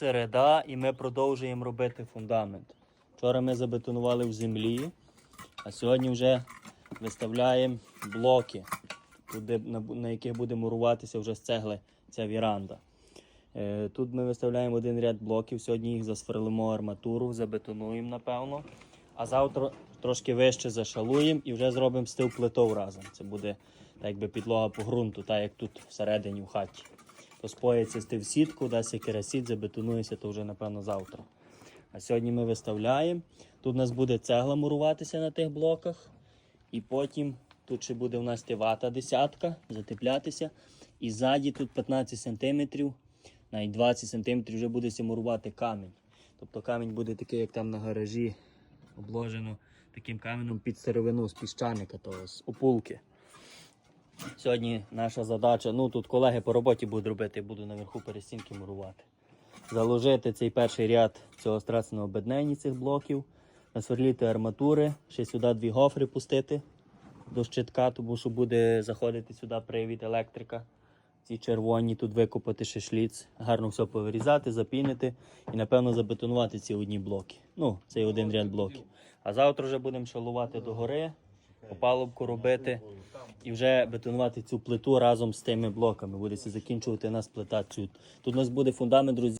Середа, і ми продовжуємо робити фундамент. Вчора ми забетонували в землі, а сьогодні вже виставляємо блоки, на яких буде муруватися вже з цегли ця віранда. Е, тут ми виставляємо один ряд блоків, сьогодні їх засверлимо арматуру, забетонуємо, напевно. А завтра трошки вище зашалуємо і вже зробимо стил плитов разом. Це буде так якби підлога по ґрунту, так як тут всередині в хаті. То споїться стив сітку, дасть керасіт, забетонується, то вже напевно завтра. А сьогодні ми виставляємо. Тут у нас буде цегла муруватися на тих блоках. І потім тут ще буде у нас тивата десятка, затеплятися. І ззаді тут 15 см, навіть 20 см вже буде мурувати камінь. Тобто камінь буде такий, як там на гаражі, обложено таким каменем під сировину з піщаника, того, з опулки. Сьогодні наша задача, ну тут колеги по роботі будуть робити, буду наверху перестінки мурувати. Заложити цей перший ряд цього страсного обеднення цих блоків, насверліти арматури, ще сюди дві гофри пустити до щитка, тому що буде заходити сюди привід електрика. Ці червоні тут викопати ще шліц, гарно все повирізати, запінити і напевно забетонувати ці одні блоки. Ну, цей один ряд блоків. А завтра вже будемо шалувати догори, опалубку робити і вже бетонувати цю плиту разом з тими блоками. Буде закінчувати нас плита цю. Тут у нас буде фундамент роз...